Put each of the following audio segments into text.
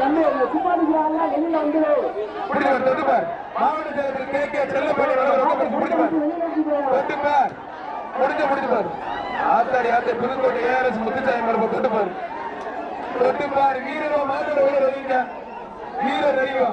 தம்பி இந்த சுப்பாடிக்கிறாங்க வெளியில வந்து மாவட்ட செயலர் கே. கே. செல்லப்பள்ளி தொட்டுப்பார் முடிஞ்ச முடிச்சுப்பார் ஆத்தாடி ஆத்த புதுக்கோட்டை ஏஆர்எஸ் முத்துச்சாமி மரபு தொட்டுப்பார் தொட்டுப்பார் வீரரோ மாட்டோட வீரர் அறிவிங்க வீரர் அறிவா.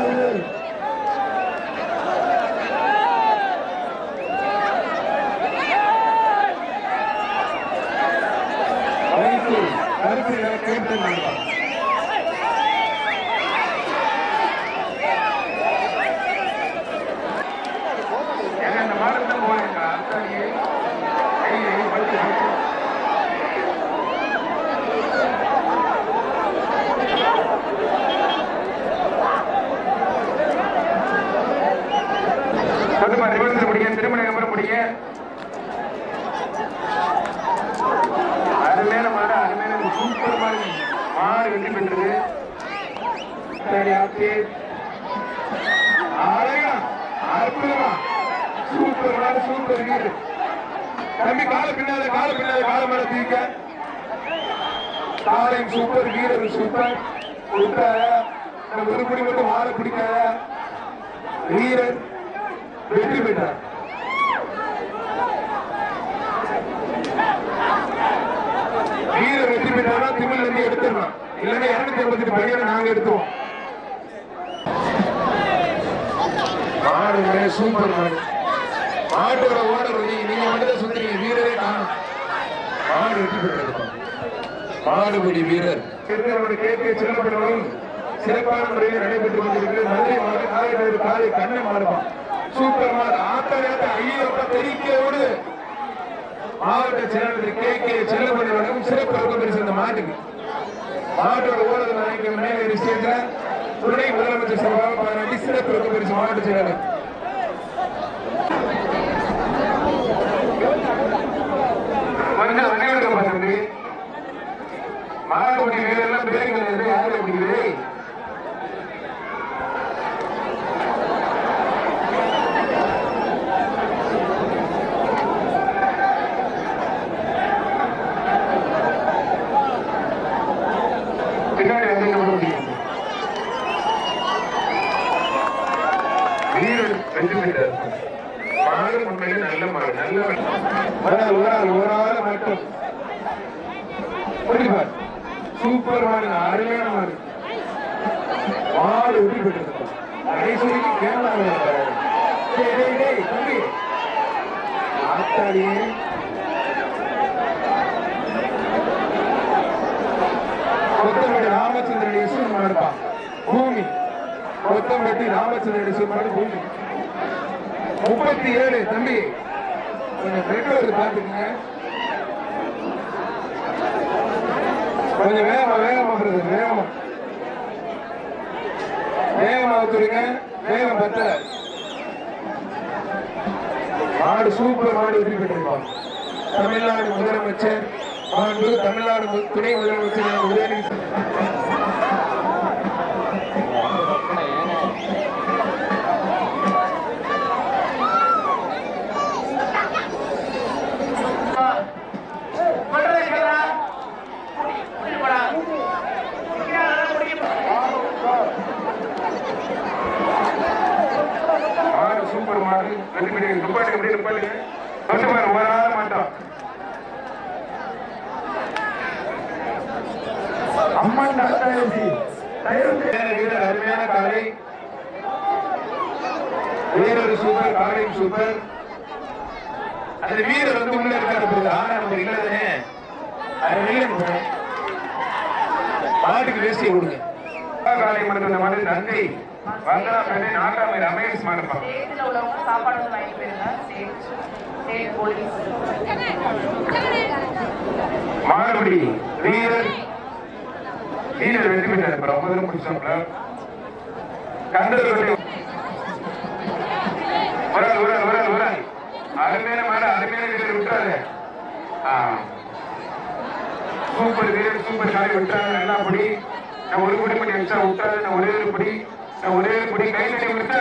கருப்பு சொல்லுமா ரிவர்ஸ் முடிய திருமண நம்பர் முடிய அருமையான மாடு அருமையான சூப்பர் மாடு. மாடு வெற்றி பெற்றது. சரி அழகா அற்புதமா. சூப்பர் மாடு சூப்பர் வீடு தம்பி கால பின்னால கால பின்னால கால மேல தீக்க காலையும் சூப்பர் வீரர் சூப்பர் விட்டார? ஒரு குடி மட்டும் மாலை பிடிக்காத? வீரர். வெற்றி பெற்றார். வீர வெற்றி பெற்றாரா? திமிழ் இருந்து எடுத்துடலாம். இல்லைன்னா இருநூத்தி எண்பத்தி எட்டு பையனை நாங்க எடுத்துவோம் மாடு சூப்பர் மாடு மாட்டோட ஓனர் நீங்க மட்டும் சொல்றீங்க வீரரே காணும். மாடு வெற்றி பெற்றது. மாடுபிடி வீரர். கே. கே செல்லப்பட்டவரும் சிறப்பான முறையில் நடைபெற்று கொண்டிருக்கிறது மதுரை மாவட்ட காலை காலை கண்ணை மாடுப்பான் சூப்பர் மாடு ஆத்தாட்ட ஐயப்ப தெரிக்கையோடு மாவட்ட செயலாளர் கே கே செல்லப்படி வழங்கும் சிறப்பு ரொக்க பரிசு இந்த மாட்டுக்கு. மாட்டோட ஓனர் நாயக்க மேலே சேர்ந்த துணை முதலமைச்சர் சபாவை பாராட்டி சிறப்பு ரொக்க பரிசு மாவட்ட செயலாளர். வந்து வணிகம் பார்த்தது மாணவடி வீரெல்லாம் பேருங்கள் யாரு அப்படிங்கிறது பின்னாடி வந்து என்ன பண்ண முடியும் வீரர் வெற்றி பெற்றார் மாடு உண்மையிலே நல்ல மாடு நல்ல ஒரு ஆள் ஒரு ஆள் ஒரு ஆள் மட்டும் புரியுது சூப்பர் மாடு அருமையான மாடு மாடு வெற்றி பெற்றது கடைசிக்கு கேரளா டேய் டேய் டேய் தம்பி ஆத்தாடியே கொத்தமல்லி ராமச்சந்திரன் ஈஸ்வரன் மாடுப்பா பூமி கொத்தமல்லி ராமச்சந்திரன் ஈஸ்வரன் பூமி முப்பத்தி ஏழு தம்பி. கொஞ்சம் பெட்ரோல் பாத்துக்கங்க கொஞ்சம் வேகமா வேகமா பிரதர் வேகமா. வச்சுருங்க. வேகம் பத்தல. மாடு சூப்பர் மாடு வெற்றி பெற்றிருக்கோம் தமிழ்நாடு முதலமைச்சர். மாண்பு தமிழ்நாடு துணை முதலமைச்சர் உதயநிதி மாடு சூப்பர் மாடு கொஞ்சம் பாரு ஒரு ஆள் மாட்டோம். அம்மா டாக்டர் வீரர் அருமையான காலை வீரர் சூப்பர் காலையும் சூப்பர் அந்த வீரர் வந்து உள்ள இருக்காரு பாருங்க. ஆனா நம்ம இல்லதானே? மாட்டுக்கு வேஸ்டி கொடுங்க. காலை மாதிரி தந்தை. ஸ்டேஜ்ல உள்ளவங்க சாப்பாடு வந்து வாங்கிட்டு போயிருங்க. Stage stage police. மாறுபடி வீரர். வீரர் வெற்றி பெற்றார். இப்ப ரொம்ப தூரம் முடிச்சோம்ல கந்தர் ஒரு ஆள் ஒரு ஆள் அருமையான மாடு அருமையான வீரர் விட்டுறாரு. சூப்பர் வீரர் சூப்பர் காலை விட்டுறாரு. நல்லா படி. நான் ஒரு படி பண்ணி வச்சா விட்டாரு நான் ஒரே ஒரு படி. ஒரே படி கை தட்டி விட்டா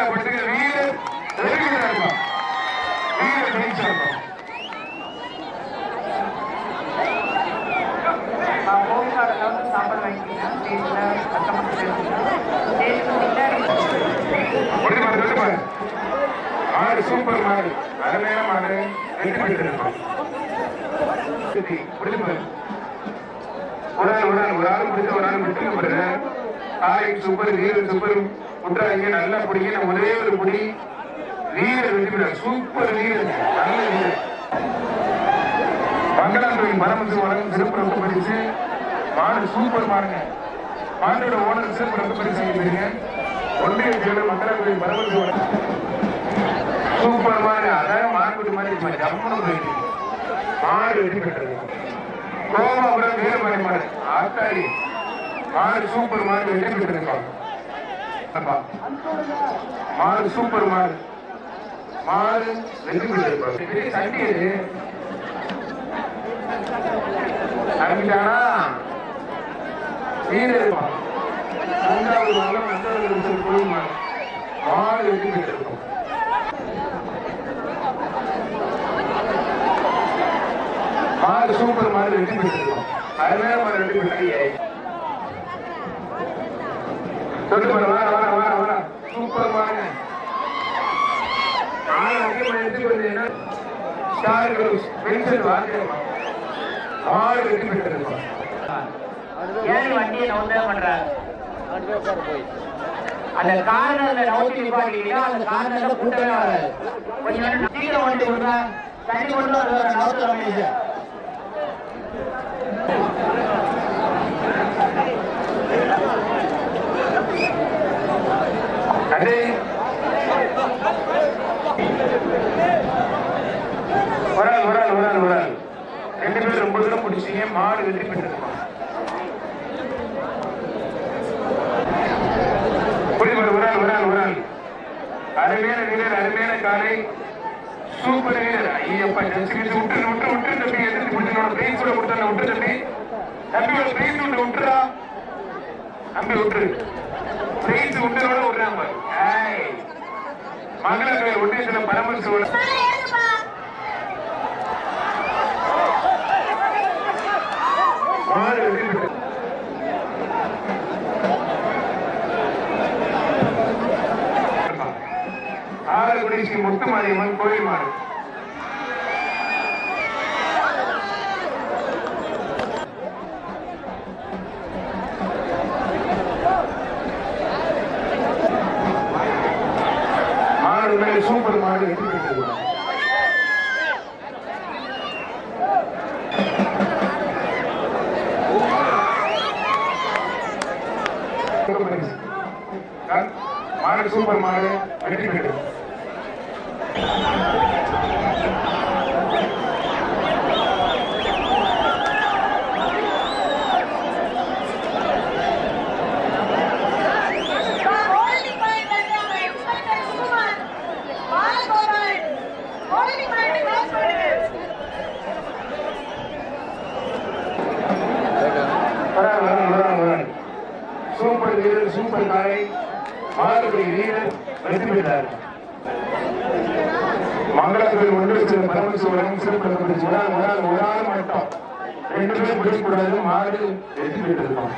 பெற்றாருப்பா வீரர் ஜெயிச்சாருப்பா ஹோம்கார்டில் வந்து சாப்பாடு வாங்கிக்கிறீங்க ஸ்டேஜ்ல கஸ்டமர் ஸ்டேஜ் முன்னாடி ஒன்று பாரு ஒன்று பாரு. மாடு சூப்பர் மாடு. அருமையான மாடு. முடிஞ்சு பாரு. ஒரு ஆள் ஆள் ஒரு ஆள் சூப்பர் சூப்பர் முட்டாங்க நல்லா பிடிங்க ஒரே ஒரு பிடி. வீரர் வெற்றி சூப்பர் வீரர் நல்ல வீரர் மங்களாந்தோவில் மரமசு வழங்கும் சிறப்பு பரிசு. மாடு சூப்பர் மாடுங்க. மாடோட ஓனர் சிறப்பு பரிசு வாங்கிருக்கீங்க ஒன்றிய செயலர் மங்களாந்தோவில் மரமசு வழங்கும் சூப்பர் மாடு. அதான் மாடு மாதிரி ஜம்மனம் போயிட்டு மாடு வெற்றி பெற்றது. கோபுரம் வீரமணி மாடு. ஆத்தாடி. மாடு சூப்பர் மாடு வெற்றி பெற்றிருக்காங்க மாறு சூப்பர் மாறு மாறு வெற்றி சண்டி ஆரம்பிச்சானா வீரர் மூன்றாவது வாரம் வெற்றி பெற்றிருக்கும் சூப்பர் மாடு வெற்றி பெற்றிருக்கும் அருமையான மாடு வெற்றி பெற்றாங்க தொட்டு வர வர வர வர சூப்பர் மாடு ஆறு பெற்றீங்கன்னா ஸ்டார் குரூஸ் பென்சில் வாங்கிடலாம் ஆறு வெற்றி பெற்றிருக்கும். ஏன் வண்டியை நவுந்தே அந்த கார்னர்ல நவுத்தி நிப்பாட்டிட்டீங்கன்னா அந்த கார்னர்ல கூட்டமே வராது. கொஞ்சம் நேரம் சீக்கிரம் வண்டி விடுங்க. தண்ணி கொண்டு வர நவுத்து ரமேஷ் அதே ஒரு ஆள் ஒரு ஆள் ஒரு ஆள் ஒரு ஆள் ரெண்டு பேரும் ரொம்ப தூரம் பிடிச்சீங்க மாடு வெற்றி பெற்றிருக்கோம் புரியுது ஒரு ஆள் ஒரு ஒரு அருமையான வீரர் அருமையான காலை. சூப்பர் வீரர். ஐயப்பா ஜஸ்ட் விட்டு விட்டு விட்டு விட்டு தம்பி. எதிர்த்து பிடிச்சனோட பிரைஸ் கூட கொடுத்தாங்க விட்டு தம்பி? தம்பி ஒரு பிரைஸ் உண்டு விட்டுறா தம்பி விட்டுரு பிரைஸ் விட்டுறோட விட்டுறாங்க பாரு. ஏய். மங்கள பரமசிவன் மாடு வெற்றி பெற்றது. ஆலங்குடி ஸ்ரீ முத்துமாரியம்மன் கோயில் மாடு. மேலே சூப்பர் மாடு வெற்றி பெற்றது மாடு சூப்பர் மாடு வெற்றி பெற்றது ஹோல்டிங் பாயிண்ட்ல சூப்பர் வீரர் சூப்பர் காலை மாறுபடி வீரர் வெற்றி பெற்றார் மங்களாபுரி ஒன்று சில பரமசிவனும் சிறப்பு ஒரு ஆள் ஒரு ஆள் மட்டும் ரெண்டு பேரும் பிடிக்கக்கூடாது மாடு வெற்றி பெற்றிருக்கோம்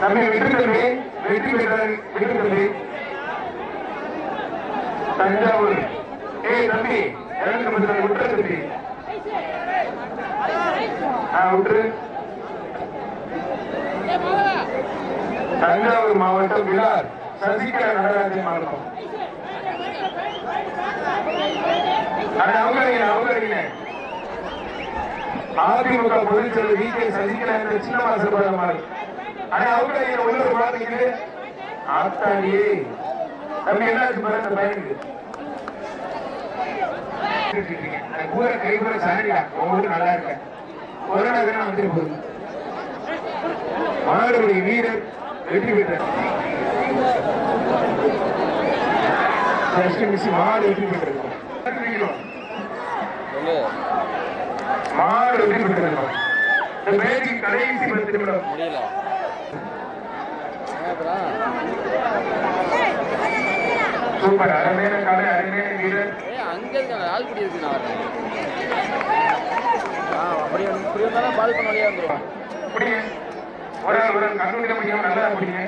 தம்பி வெற்றி தம்பி வெற்றி பெற்றார் வெற்றி தம்பி தஞ்சாவூர். ஏய் தம்பி இறங்க விட்டுற தம்பி. ஆ விட்டுரு தஞ்சாவூர் மாவட்டம் விழார் சசிகலா நடராஜன் மாவட்டம். அவங்க அவங்க அதிமுக பொதுச் செயலர் வி. கே. சசிகலா என்ற சின்ன மாசப்படமாறு ஆனா அவங்க உள்ள ஒரு பாத்துக்கிட்டு ஆத்தாடியே தம்பி என்னாச்சு பாரு அந்த கூற சாரிடா. உங்களுக்கு நல்லா இருக்க ஒரு நகரம் வந்துட்டு போகுது. மாடுபடி வீரர். வெற்றி பெற்றார் மாடு வெற்றி பெற்றிருக்கோம் மாடு வெற்றி பெற்றிருக்கோம் இந்த பேட்டிங் கடைசி பத்து நிமிடம். முடியல. அப்புறம்? சூப்பர். அருமையான காலை அருமையான வீரர் ஏ அங்கே இருக்காங்க ஆள்குடி இருக்கு நான் வரேன். ஆ அப்படி வந்து இப்படி வந்தாலும் பால் பண்ண வழியாக வந்துடும் பிடிங்க ஒரு ஆள் ஒரு ஆள் முடியும் நல்லா பிடிங்க.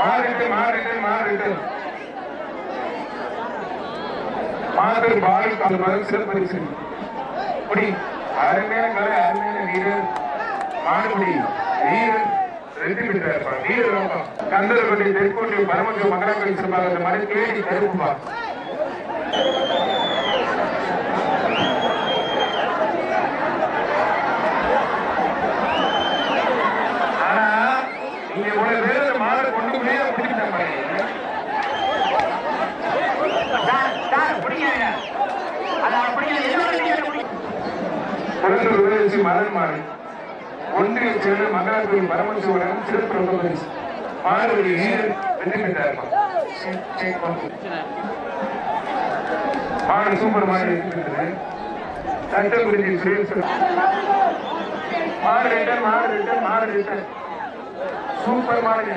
மாறிட்டு மாறிட்டு மாறிட்டு. மாறு பால் அது பதில் முடி. அருமையான கலை அருமையான வீரர். மாடுபடி வீரர். வெற்றி பெற்றார் வீரர் நோக்கம் தெற்கோட்டி பரமசிவ மகரக்கலை சிறப்பாக இந்த மாதிரி ஆனா நீங்க இவ்வளவு பேர் இந்த மாடு கொண்டு போய் பிடிக்கிட்டாங்க பாருங்க. சார் சார் பிடிக்காங்க அதை அப்படியே எல்லோரும் நீங்க பிடிக்க குழந்தை உதவி மலர் மாடு ஒன்றிய செல்ல மகளாபுரி பரமசிவரன் சிறப்பு ரொம்ப வீரர் வெற்றி பெற்றார் மாடு சூப்பர் மாதிரி வெற்றி பெற்றது சுரேஷ் மாடு ரிட்டன் மாடு ரிட்டன் மாடு ரிட்டன் சூப்பர் மாடுங்க.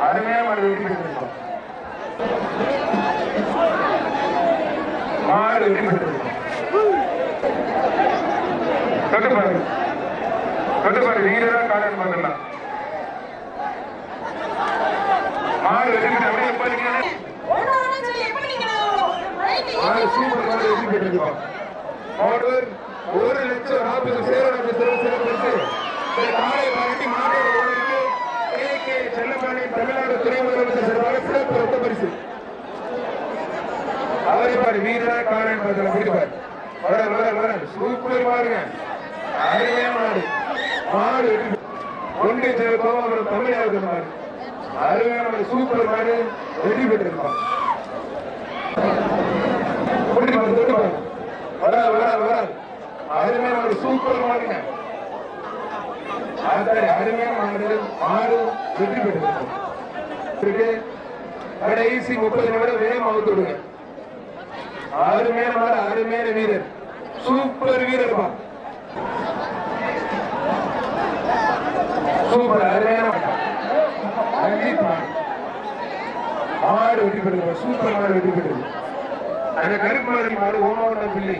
அருமையான மாடு வெட்டி பெற்றிருக்கோம் மாடு வெற்றி பெற்றிருக்கோம் கட்டுப்பாடு நீங்க தான் காரணம் பண்ணலாம் மாடு வெட்டி பெற்ற அப்படியே பாருங்க மாடு சூப்பர் மாடு வெற்றி பெற்றிருக்கோம் ஒரு லட்சம் நாற்பது சேரோட சிறப்பு காலை செல்லப்பாணி தமிழ்நாடு துணை முதலமைச்சர் சார்பாக சிறப்பு ரொக்க பரிசு. அவரை பாரு வீரரா காரணம் பார்க்கலாம் பிடிப்பார் வர வர வர. சூப்பர் பாருங்க அரிய மாடு. மாடு வெற்றி பெற்று- ஒன்றிய செயல் கோவம் தமிழக மாடு. அருமையான சூப்பர் மாடு வெற்றி பெற்றிருக்கோம் தொட்டு பாரு, தொட்டு அருமையான சூப்பர் மாடுங்க. அருமையான மாடு மாடு வெற்றி பெற்றிருக்கோம் கடைசி முப்பது நிமிடம் வேகம் அவுத்து விடுங்க அருமையான மாடு அருமையான வீரர். சூப்பர் வீரர் பா. சூப்பர் அருமையான மாடு. ரஞ்சித் மாடு மாடு வெற்றி பெற்றது சூப்பர் மாடு வெற்றி பெற்றது அந்த கருப்பு மாடு மாடு பிள்ளை.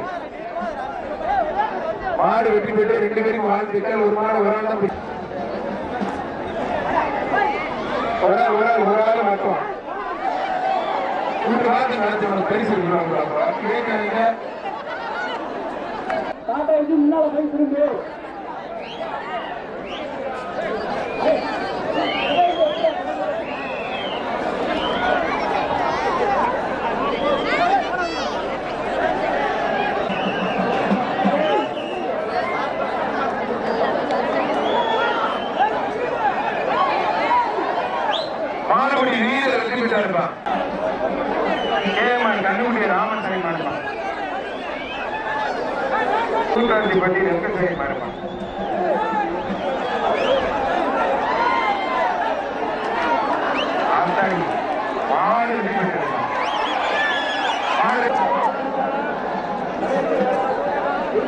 மாடு வெற்றி பெற்று ரெண்டு பேரும் வாழ்த்துக்கள் ஒரு மாடு ஒரு ஆள் தான் ஒரு ஆள் ஒரு ஆள் ஒரு ஆள் மட்டும். நடத்தி பரிசு கொடுக்குறாங்க கூட்டாஞ்சிப்பட்டி வெங்கசாமி மாறுபாடு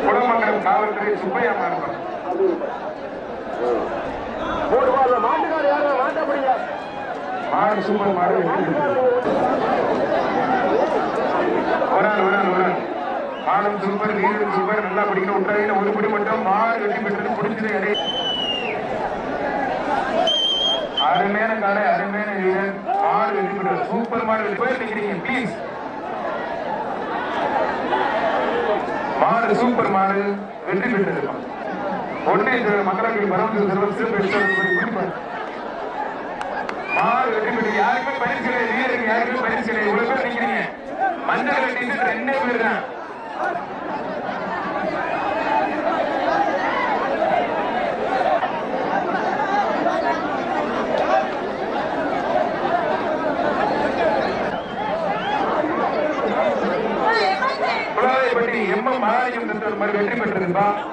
குளமங்கலம் காவல்துறை சுப்பையா மாறுபாடு மாடு சூப்பர் மாடு. வரான் வரான் வரான். மாடும் சூப்பர் வீரரும் சூப்பர் நல்லா பிடிக்கணும். உண்டாயின ஒரு படி மட்டும் மாறு வெற்றி பெற்றது பிடிச்சது எடை அருமையான காலை அருமையான வீரர் மாறு வெற்றி பெற்றது சூப்பர் மாடு வெற்றி போய் நிற்கிறீங்க ப்ளீஸ் மாடு சூப்பர் மாடு வெற்றி பெற்றது. ஒன்னே மக்களவை பரவல் செல்வம் சிறப்பு எடுத்து மாடு வெற்றி பெற்று யாருக்குமே பயிற்சி கிடையாது வீரருக்கு யாருக்குமே பயிற்சி கிடையாது இவ்வளவு பேர் நிற்கிறீங்க மஞ்சள் கட்டிட்டு ரெண்டே பேர் தான். வெற்றி